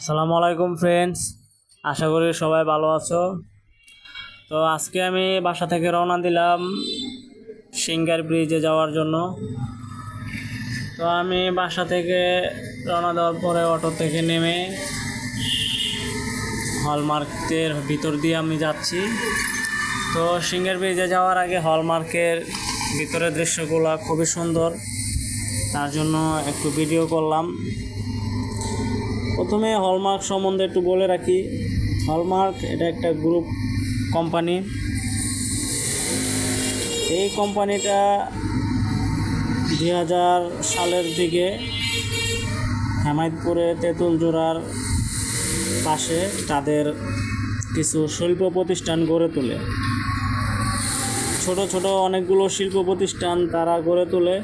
আসসালামু আলাইকুম ফ্রেন্ডস আশা করি সবাই ভালো আছো। তো আজকে আমি বাসা থেকে রওনা দিলাম সিঙ্গার ব্রিজে যাওয়ার জন্য। তো আমি বাসা থেকে রওনা দেওয়ার পরে অটো থেকে নেমে হলমার্কের ভিতর দিয়ে আমি যাচ্ছি। তো সিঙ্গার ব্রিজে যাওয়ার আগে হলমার্কের ভিতরের দৃশ্যগুলো খুবই সুন্দর। তার জন্য একটু ভিডিও করলাম। প্রথমে হলমার্ক সম্বন্ধে একটু বলে রাখি। হলমার্ক এটা একটা গ্রুপ কোম্পানি। এই কোম্পানিটা দুই হাজার সালের দিকে হেমায়তপুরে তেঁতুল জোড়ার পাশে তাদের কিছু শিল্প প্রতিষ্ঠান গড়ে তোলে। ছোট ছোট অনেকগুলো শিল্প প্রতিষ্ঠান তারা গড়ে তোলে।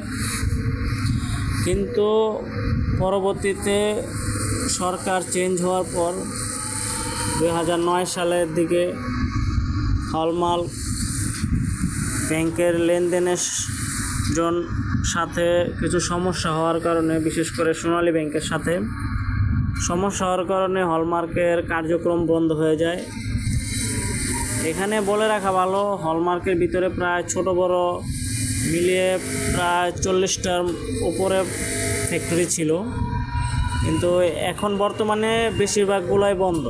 কিন্তু পরবর্তীতে সরকার চেঞ্জ হওয়ার পর দুই হাজার নয় সালের দিকে হলমার্ক ব্যাংকের লেনদেনের জন সাথে কিছু সমস্যা হওয়ার কারণে, বিশেষ করে সোনালী ব্যাংকের সাথে, সমস্যা হওয়ার কারণে হলমার্কের কার্যক্রম বন্ধ হয়ে যায়। এখানে বলে রাখা ভালো, হলমার্কের ভিতরে প্রায় ছোট বড় মিলিয়ে প্রায় চল্লিশটার উপরে ফ্যাক্টরি ছিল। কিন্তু এখন বর্তমানে বেশিরভাগগুলোই বন্ধ।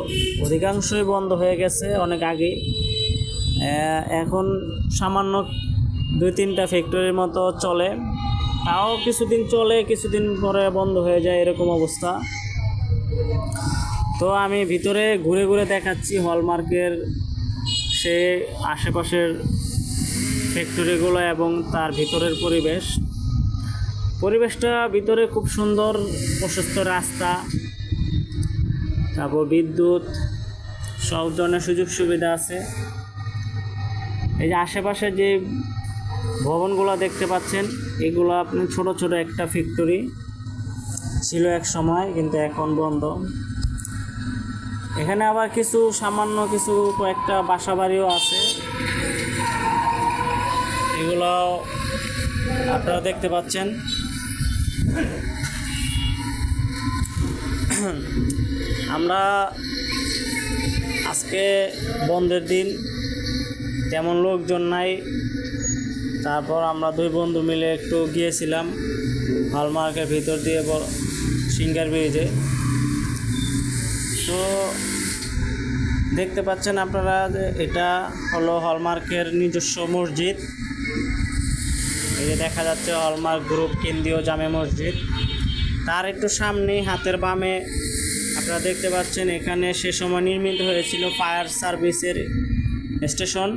অধিকাংশই বন্ধ হয়ে গেছে অনেক আগে এখন সামান্য দুই তিনটা ফ্যাক্টরির মতো চলে। তাও কিছুদিন চলে, কিছুদিন পরে বন্ধ হয়ে যায় এরকম অবস্থা। তো আমি ভিতরে ঘুরে ঘুরে দেখাচ্ছি হলমার্কের সে আশেপাশের ফ্যাক্টরিগুলো এবং তার ভিতরের পরিবেশ। পরিবেশটা ভিতরে খুব সুন্দর প্রশস্ত রাস্তা, তারপর বিদ্যুৎ, সব ধরনের সুযোগ সুবিধা আছে। এই যে আশেপাশে যে ভবনগুলো দেখতে পাচ্ছেন, এগুলো আপনি ছোট ছোট একটা ফ্যাক্টরি ছিল এক সময়, কিন্তু এখন বন্ধ। এখানে আবার কিছু সামান্য কিছু কয়েকটা বাসা বাড়িও আছে। এগুলো আপনারা দেখতে পাচ্ছেন। আমরা আজকে বন্ধের দিন, তেমন লোকজন নাই। তারপর আমরা দুই বন্ধু মিলে একটু গিয়েছিলাম হলমার্কের ভিতর দিয়ে সিঙ্গার ব্রিজে। তো দেখতে পাচ্ছেন আপনারা যে এটা হলো হলমার্কের নিজস্ব মসজিদ। এই যে দেখা যাচ্ছে হলমার্ক গ্রুপ কেন্দ্রীয় জামে মসজিদ। তার একটু সামনে হাতের বামে, আপনারা দেখতে পাচ্ছেন এখানে সে সময় নির্মিত হয়েছিল ফায়ার সার্ভিসের স্টেশন।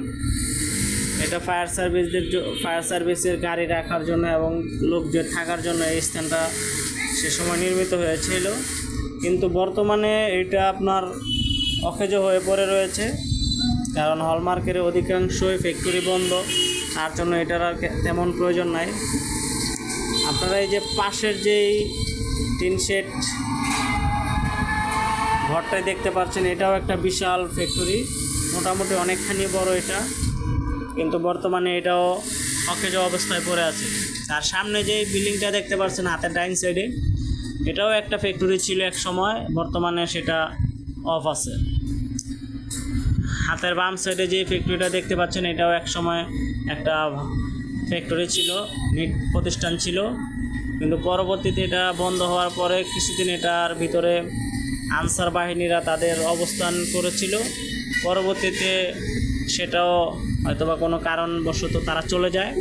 এটা ফায়ার সার্ভিসদের ফায়ার সার্ভিসের গাড়ি রাখার জন্য এবং লোকজন থাকার জন্য এই স্থানটা সে সময় নির্মিত হয়েছিল। কিন্তু বর্তমানে এটা আপনার অকেজ হয়ে পড়ে রয়েছে। কারণ হলমার্কের অধিকাংশই ফ্যাক্টরি বন্ধ। তার জন্য এটার আর তেমন প্রয়োজন নাই। আপনারা এই যে পাশের যেই টিন শেড ঘরটাই দেখতে পাচ্ছেন, এটাও একটা বিশাল ফ্যাক্টরি মোটামুটি অনেকখানি বড় এটা, কিন্তু বর্তমানে এটাও অকেজ অবস্থায় পড়ে আছে। তার সামনে যে বিল্ডিংটা দেখতে পাচ্ছেন, হাতের ডাইন সাইডে এটাও একটা ফ্যাক্টরি ছিল এক সময়, বর্তমানে সেটা অফ আছে। হাতের বাম সাইডে যে ফ্যাক্টরিটা দেখতে পাচ্ছেন, এটাও এক সময় একটা ফ্যাক্টরি ছিল, নিট প্রতিষ্ঠান ছিল। কিন্তু পরবর্তীতে এটা বন্ধ হওয়ার পরে কিছুদিন এটার ভিতরে আনসার বাহিনীরা তাদের অবস্থান করেছিল। পরবর্তীতে সেটাও হয়তোবা কোনো কারণবশত তারা চলে যায়।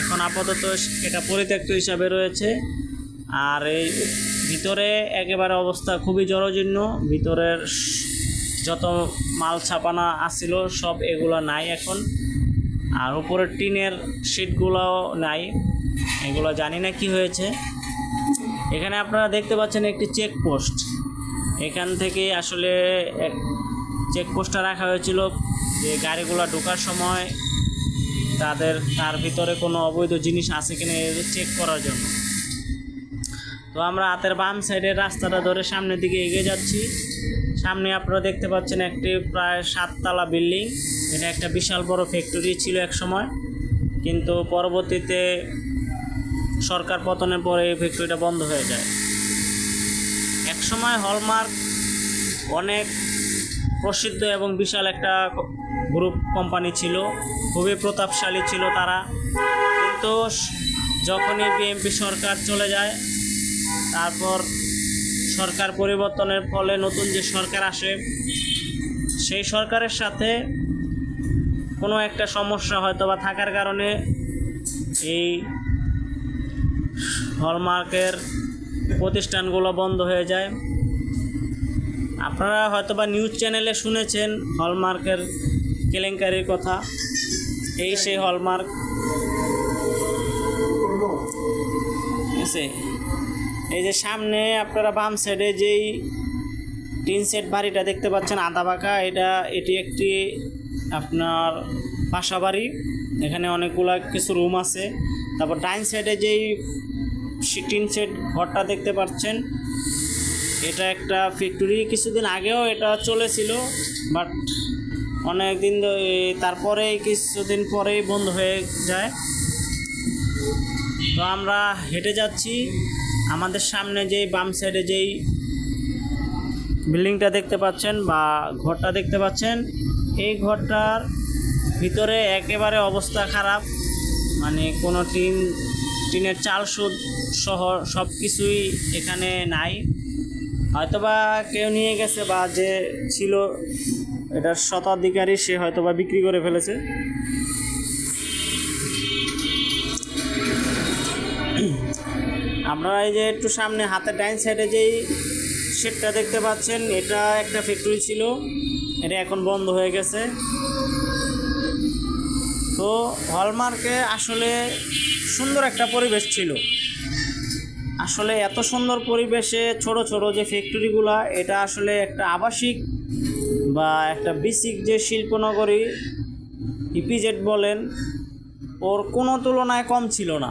এখন আপাতত এটা পরিত্যক্ত হিসাবে রয়েছে। আর এই ভিতরে একেবারে অবস্থা খুবই জরাজীর্ণ। ভিতরের যত মাল ছাপানা আসছিল সব এগুলো নাই এখন। আর উপরের টিনের শিটগুলোও নাই। এগুলো জানি না কি হয়েছে। এখানে আপনারা দেখতে পাচ্ছেন একটি চেকপোস্ট এখান থেকে আসলে চেকপোস্টটা রাখা হয়েছিল যে গাড়িগুলো ঢোকার সময় তাদের, তার ভিতরে কোনো অবৈধ জিনিস আছে কিনা চেক করার জন্য। তো আমরা হাতের বাম সাইডের রাস্তাটা ধরে সামনের দিকে এগিয়ে যাচ্ছি। সামনে আপনারা দেখতে পাচ্ছেন একটি প্রায় সাততলা বিল্ডিং। এটা একটা বিশাল বড় ফ্যাক্টরি ছিল এক সময় কিন্তু পরবর্তীতে সরকার পতনের পরে এই ফ্যাক্টরিটা বন্ধ হয়ে যায়। এক সময় হলমার্ক অনেক প্রসিদ্ধ এবং বিশাল একটা গ্রুপ কোম্পানি ছিল। খুবই প্রতাপশালী ছিল তারা। কিন্তু যখনই বিএনপি সরকার চলে যায়, তারপর সরকার পরিবর্তনের ফলে নতুন যে সরকার আসে, সেই সরকারের সাথে কোনো একটা সমস্যা হয়তো বা থাকার কারণে এই হলমার্কের প্রতিষ্ঠানগুলো বন্ধ হয়ে যায়। আপনারা হয়তো বা নিউজ চ্যানেলে শুনেছেন হলমার্কের কেলেঙ্কারির কথা। এই সেই হলমার্ক এই যে সামনে আপনারা বাম সাইডে যেই টিন সেট বাড়িটা দেখতে পাচ্ছেন আদা বাঁকা, এটা এটি একটি আপনার বাসা বাড়ি এখানে অনেকগুলা কিছু রুম আছে। তারপর ডাইন সাইডে যেই টিন সেট ঘরটা দেখতে পাচ্ছেন, এটা একটা ফ্যাক্টরি কিছুদিন আগেও এটা চলেছিল বাট অনেক দিন তারপরে কিছুদিন পরেই বন্ধ হয়ে যায়। তো আমরা হেঁটে যাচ্ছি, আমাদের সামনে যেই বাম সাইডে যেই বিল্ডিংটা দেখতে পাচ্ছেন বা ঘরটা দেখতে পাচ্ছেন। এই ঘরটার ভিতরে একেবারে অবস্থা খারাপ। মানে কোনো টিন, টিনের চাল সুদ সহ সব কিছুই এখানে নাই। হয়তোবা কেউ নিয়ে গেছে বা যে ছিল এটার শতাধিকারী সে হয়তোবা বিক্রি করে ফেলেছে। আমরা এই যে একটু সামনে হাতের ডাইন সাইডে যেই শেডটা দেখতে পাচ্ছেন, এটা একটা ফ্যাক্টরি ছিল, এটা এখন বন্ধ হয়ে গেছে। তো হলমার্কে আসলে সুন্দর একটা পরিবেশ ছিল। আসলে এত সুন্দর পরিবেশে ছোট ছোট যে ফ্যাক্টরিগুলা এটা আসলে একটা আবাসিক বা একটা বেসিক যে শিল্পনগরী ইপিজেড বলেন, ওর কোনো তুলনায় কম ছিল না।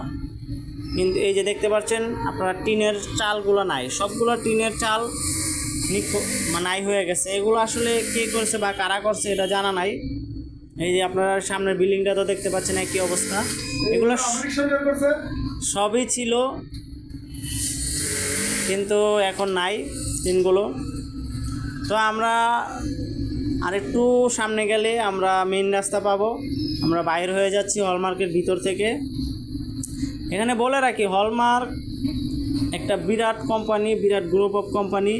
কিন্তু এই যে দেখতে পাচ্ছেন, আপনারা টিনের চালগুলো নাই। সবগুলো টিনের চাল মানে নাই হয়ে গেছে। এগুলো আসলে কে করছে বা কারা করছে এটা জানা নাই। এই যে আপনারা সামনের বিল্ডিংটা তো দেখতে পাচ্ছেন একই অবস্থা। এগুলো সবই ছিল, কিন্তু এখন নাই দিনগুলো তো আমরা আরেকটু সামনে গেলে আমরা মেইন রাস্তা পাবো। আমরা বাইর হয়ে যাচ্ছি হলমার্কের ভিতর থেকে। এখানে বলে রাখি হলমার্ক একটা বিরাট কোম্পানি বিরাট গ্রুপ অফ কোম্পানি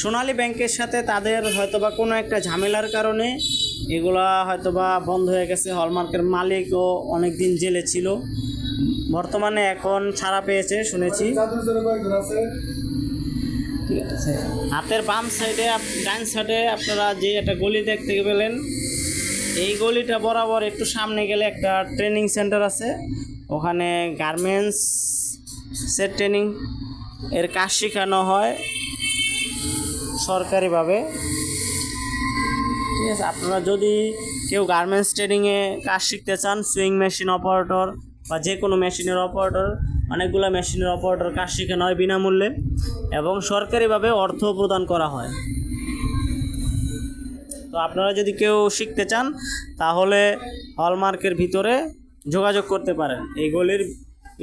সোনালী ব্যাংকের সাথে তাদের হয়তোবা কোনো একটা ঝামেলার কারণে এগুলা হয়তোবা বন্ধ হয়ে গেছে। হলমার্কের মালিকও অনেক দিন জেলে ছিল। বর্তমানে এখন ছাড়া পেয়েছে, শুনেছি। ঠিক আছে। হাতের বাম সাইডে ডান সাইডে আপনারা যে একটা গলি দেখতে পেলেন এই গলিটা বরাবর একটু সামনে গেলে একটা ট্রেনিং সেন্টার আছে। ওখানে গার্মেন্টস সেট ট্রেনিং এর কাজ শেখানো হয় সরকারিভাবে। ঠিক আছে, আপনারা যদি কেউ গার্মেন্টস ট্রেনিংয়ে কাজ শিখতে চান সুইং মেশিন অপারেটর বা যে কোনো মেশিনের অপারেটর অনেকগুলো মেশিনের অপারেটর কাজ শেখানো হয় বিনামূল্যে এবং সরকারিভাবে অর্থ প্রদান করা হয়। তো আপনারা যদি কেউ শিখতে চান, তাহলে হলমার্কের ভিতরে যোগাযোগ করতে পারেন। এই গলির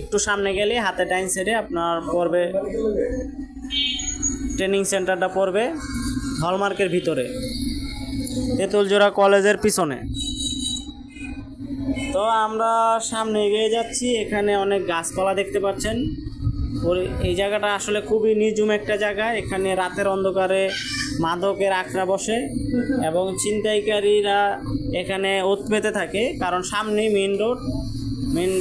একটু সামনে গেলে হাতে টাইম সেরে আপনার পড়বে, ট্রেনিং সেন্টারটা পড়বে হলমার্কের ভিতরে। তেঁতুলজোড়া কলেজের পিছনে। তো আমরা সামনে এগিয়ে যাচ্ছি, এখানে অনেক গাছপালা দেখতে পাচ্ছেন। এই জায়গাটা আসলে খুবই নির্জুম একটা জায়গা। এখানে রাতের অন্ধকারে মাদকের আখড়া বসে এবং ছিনতাইকারীরা এখানে ওত পেতে থাকে, কারণ সামনেই মেন রোড মেন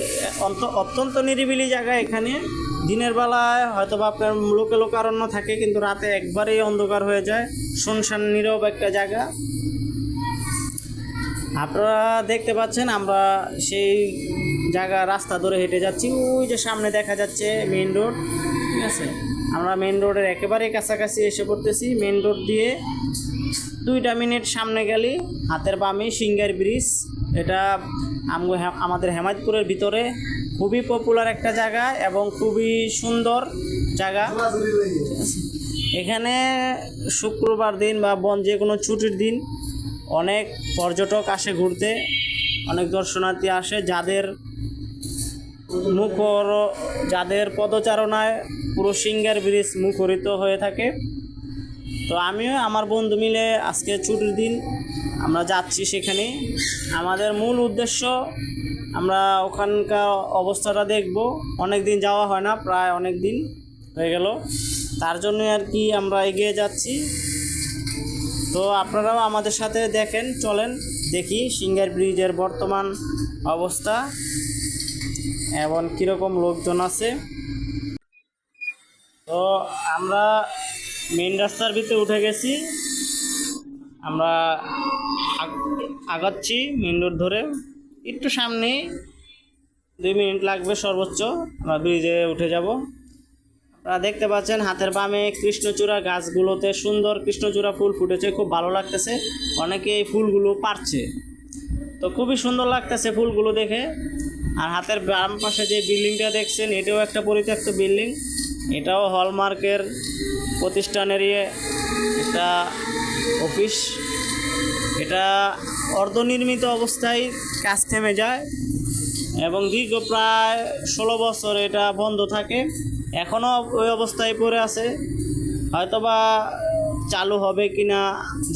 অত্যন্ত নিরিবিলি জায়গা এখানে। দিনের বেলায় হয়তো বা আপনার লোকে লোকারণ্য থাকে, কিন্তু রাতে একবারেই অন্ধকার হয়ে যায়। শুনশান নীরব একটা জায়গা। আপনারা দেখতে পাচ্ছেন, আমরা সেই জায়গা, রাস্তা ধরে হেঁটে যাচ্ছি। ওই যে সামনে দেখা যাচ্ছে মেন রোড ঠিক আছে? আমরা মেন রোডের একেবারে কাছাকাছি এসে পড়তেছি। মেন রোড দিয়ে দুইটা মিনিট সামনে গেলে, হাতের বামে সিঙ্গার ব্রিজ এটা আমাদের হেমায়তপুরের ভিতরে খুবই পপুলার একটা জায়গা এবং খুবই সুন্দর জায়গা। এখানে শুক্রবার দিন বা বন যে কোনো ছুটির দিন অনেক পর্যটক আসে ঘুরতে। অনেক দর্শনার্থী আসে। যাদের মুখর যাদের পদচারণায় পুরো সিঙ্গার ব্রিজ মুখরিত হয়ে থাকে। তো আমিও আমার বন্ধু মিলে আজকে ছুটির দিন আমরা যাচ্ছি সেখানে। আমাদের মূল উদ্দেশ্য আমরা ওখানকার অবস্থাটা দেখব। অনেক দিন যাওয়া হয় না, প্রায় অনেক দিন হয়ে গেল। তার জন্য আর কি আমরা এগিয়ে যাচ্ছি। তো আপনারাও আমাদের সাথে দেখেন, চলেন, দেখি সিঙ্গার ব্রিজের বর্তমান অবস্থা। এবং কীরকম লোকজন আছে? তো আমরা মেন রাস্তার ভিতরে উঠে গেছি। আমরা আগাচ্ছি মেন রোড ধরে। একটু সামনে দুই মিনিট লাগবে সর্বোচ্চ। আমরা ব্রিজে উঠে যাব। আপনারা দেখতে পাচ্ছেন হাতের বামে কৃষ্ণচূড়া গাছগুলোতে সুন্দর কৃষ্ণচূড়া ফুল ফুটেছে। খুব ভালো লাগতেছে। অনেকে এই ফুলগুলো পারছে। তো খুবই সুন্দর লাগতেছে ফুলগুলো দেখে। আর হাতের বাম পাশে যে বিল্ডিংটা দেখছেন, এটাও একটা পরিত্যক্ত বিল্ডিং। এটাও হলমার্কের প্রতিষ্ঠানেরই একটা অফিস। এটা অর্ধনির্মিত অবস্থায় কাজ থেমে যায় এবং দীর্ঘ প্রায় ষোলো বছর এটা বন্ধ থাকে। এখনও ওই অবস্থায় পড়ে আছে। হয়তোবা চালু হবে কি না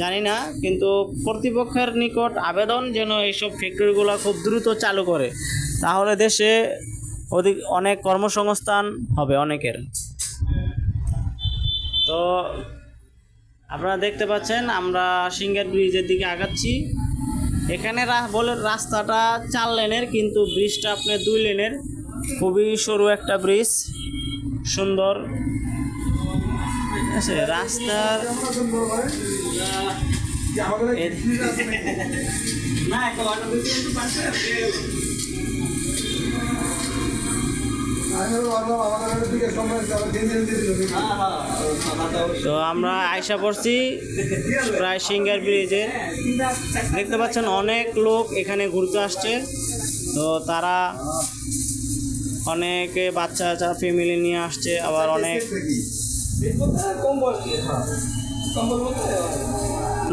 জানি না, কিন্তু কর্তৃপক্ষের নিকট আবেদন যেন এইসব ফ্যাক্টরিগুলো খুব দ্রুত চালু করে। তাহলে দেশে অধিক অনেক কর্মসংস্থান হবে অনেকের। তো আপনারা দেখতে পাচ্ছেন, আমরা সিঙ্গার ব্রিজের দিকে আগাচ্ছি। এখানে বলে রাস্তাটা চার লেনের, কিন্তু ব্রিজটা আপনার দুই লেনের। খুবই সরু একটা ব্রিজ, সুন্দর। আছে রাস্তার এর- তো আমরা আয়সা পড়ছি প্রায় সিঙ্গার ব্রিজে। দেখতে পাচ্ছেন অনেক লোক এখানে ঘুরতে আসছে। তো তারা অনেকে বাচ্চা বাচ্চা ফ্যামিলি নিয়ে আসছে, আবার অনেক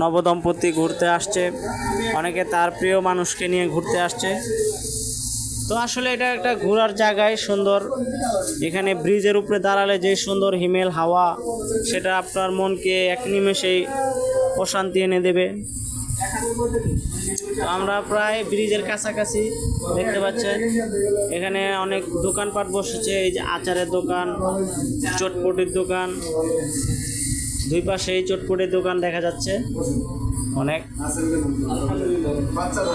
নবদম্পতি ঘুরতে আসছে। অনেকে তার প্রিয় মানুষকে নিয়ে ঘুরতে আসছে। তো আসলে এটা একটা ঘোরার জায়গায় সুন্দর। এখানে ব্রিজের উপরে দাঁড়ালে যে সুন্দর হিমেল হাওয়া, সেটা আপনার মনকে এক নিমেষেই অশান্তি এনে দেবে। আমরা প্রায় ব্রিজের কাছাকাছি দেখতে পাচ্ছেন, এখানে অনেক দোকানপাট বসেছে, এই যে আচারের দোকান, চটপটির দোকান, দুই পাশেই চটপটির দোকান দেখা যাচ্ছে। অনেক।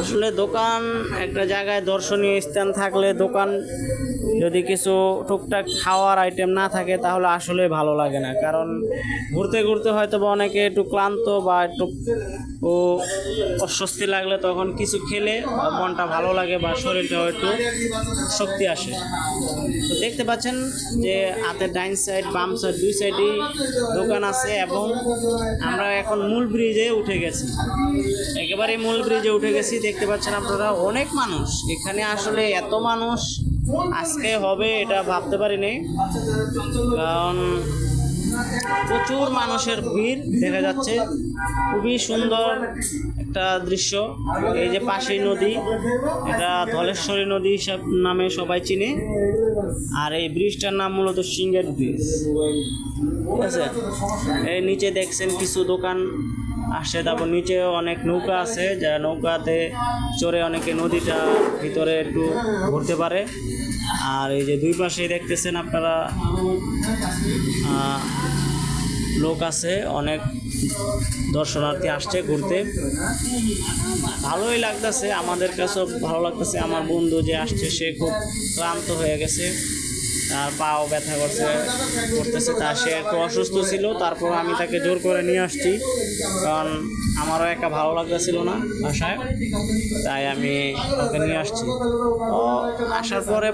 আসলে দোকান একটা জায়গায় দর্শনীয় স্থান থাকলে দোকান যদি কিছু টুকটাক খাওয়ার আইটেম না থাকে, তাহলে আসলে ভালো লাগে না। কারণ ঘুরতে ঘুরতে হয়তো বা অনেকে একটু ক্লান্ত বা একটু, ও, অস্বস্তি লাগলে তখন কিছু খেলে মনটা ভালো লাগে বা শরীরটাও একটু শক্তি আসে। তো দেখতে পাচ্ছেন যে হাতের ডাইন সাইড বাম সাইড দুই সাইডেই দোকান আছে এবং আমরা এখন মূল ব্রিজে উঠে গেছি। একেবারে মূল ব্রিজে উঠে গেছি। দেখতে পাচ্ছেন আপনারা অনেক মানুষ। এখানে আসলে এত মানুষ আজকে হবে এটা ভাবতে পারিনি। কারণ প্রচুর মানুষের ভিড় দেখা যাচ্ছে। খুবই সুন্দর একটা দৃশ্য। এই যে পাশেই নদী, এটা ধলেশ্বরী নদী হিসাব নামে সবাই চিনে। আর এই ব্রিজটার নাম মূলত সিঙ্গের ব্রিজ। ঠিক আছে? এই নিচে দেখছেন কিছু দোকান। আসছে তারপর নিচে অনেক নৌকা আছে, যা নৌকাতে চড়ে অনেকে নদীটা ভিতরে একটু ঘুরতে পারে। আর এই যে দুই পাশেই দেখতেছেন আপনারা লোক আছে, অনেক দর্শনার্থী আসছে ঘুরতে। ভালোই লাগতেছে, আমাদের কাছেও ভালো লাগতেছে। আমার বন্ধু যে আসছে, সে খুব ক্লান্ত হয়ে গেছে। তার পাও ব্যথা করছে, করতেছে, তা সে একটু অসুস্থ ছিল, তারপর আমি তাকে জোর করে নিয়ে আসছি। কারণ আমারও একটা ভালো লাগতেছিল না বাসায়, তাই আমি ওকে নিয়ে আসছি। ও আসার পরে